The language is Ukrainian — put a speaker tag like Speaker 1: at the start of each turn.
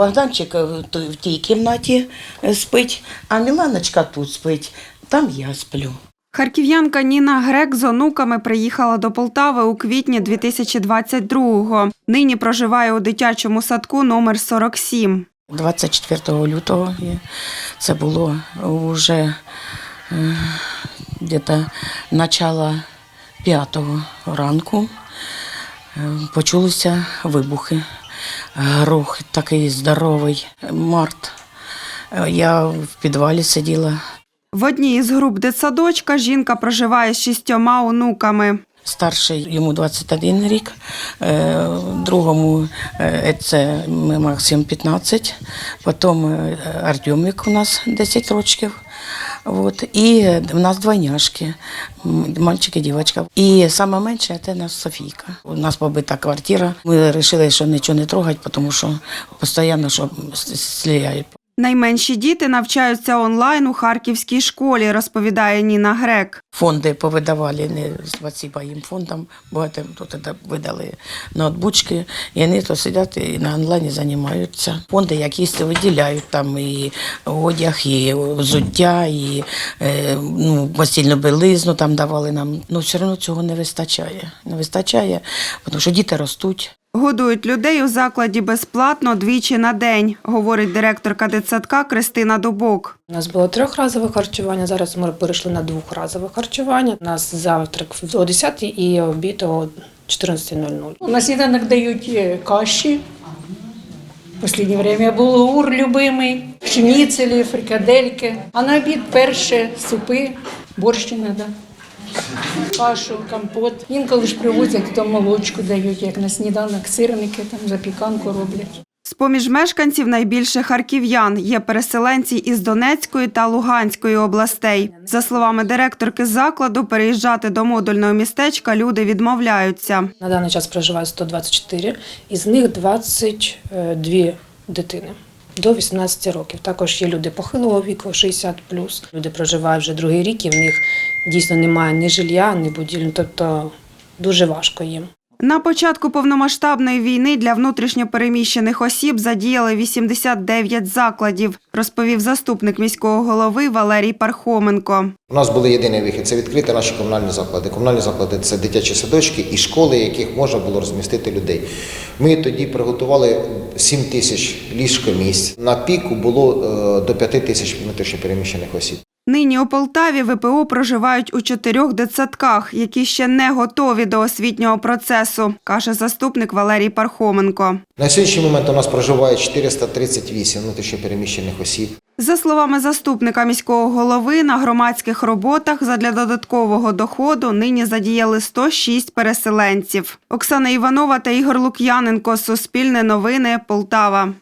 Speaker 1: Богданчик е, в тій кімнаті е, спить, а Міланочка тут спить. Там я сплю.
Speaker 2: Харків'янка Ніна Грек з онуками приїхала до Полтави у квітні 2022-го. Нині проживає у дитячому садку номер 47.
Speaker 1: 24 лютого це було вже е, десь начало п'ятого ранку. Почулися вибухи. Грохіт такий здоровий. Март. Е, Я в підвалі сиділа.
Speaker 2: В одній із груп дитсадочка жінка проживає з шістьома онуками.
Speaker 1: Старший йому 21 рік, е, другому е, це Максим 15, потім е, Артемик у нас 10 років. От. І в нас двойняшки, мальчик і дівчинка. І саме менше це нас Софійка. У нас побита квартира. Ми вирішили, що нічого не трогати, тому що постійно що стріляють.
Speaker 2: Найменші діти навчаються онлайн у харківській школі, розповідає Ніна Грек.
Speaker 1: Фонди повидавали, не спасибо їм фондам, багато тут це видали ноутбучки, і вони то сидять і на онлайні займаються. Фонди якісь виділяють там і одяг, і взуття, і е, ну, постільну білизну там давали нам. Ну все одно цього не вистачає. Не вистачає, тому що діти ростуть.
Speaker 2: Годують людей у закладі безплатно двічі на день, говорить директорка дитсадка Кристина Дубок.
Speaker 3: У нас було трьохразове харчування, зараз ми перейшли на двохразове харчування. У нас завтрак о 10 і обід о 14.00.
Speaker 4: На сніданок дають е, каші. В останнє время булгур любимий, шніцелі, фрикадельки. А на обід перше супи, борщ іноді, кашу, компот. Інколи ж привозять, то молочку дають, як на сніданок, сирники, там запіканку роблять.
Speaker 2: З-поміж мешканців найбільше харків'ян є переселенці із Донецької та Луганської областей. За словами директорки закладу, переїжджати до модульного містечка люди відмовляються.
Speaker 3: На даний час проживає 124, із них 22 дитини. До 18 років. Також є люди похилого віку, 60 Люди проживають вже другий рік, і в них дійсно немає ні жилья, ні будівлі, тобто дуже важко їм.
Speaker 2: На початку повномасштабної війни для внутрішньопереміщених осіб задіяли 89 закладів, розповів заступник міського голови Валерій Пархоменко.
Speaker 5: У нас були єдиний вихід це відкрити наші комунальні заклади. Комунальні заклади це дитячі садочки і школи, яких можна було розмістити людей. Ми тоді приготували 7 тисяч ліжкомісць. На піку було е, до 5 тисяч внутрішньопереміщених осіб.
Speaker 2: Нині у Полтаві ВПО проживають у чотирьох дитсадках, які ще не готові до освітнього процесу, каже заступник Валерій Пархоменко.
Speaker 5: На сьогоднішній момент у нас проживає 438 внутрішньопереміщених осіб.
Speaker 2: За словами заступника міського голови, на громадських роботах задля додаткового доходу нині задіяли 106 переселенців. Оксана Іванова та Ігор Лук'яненко. Суспільне новини. Полтава.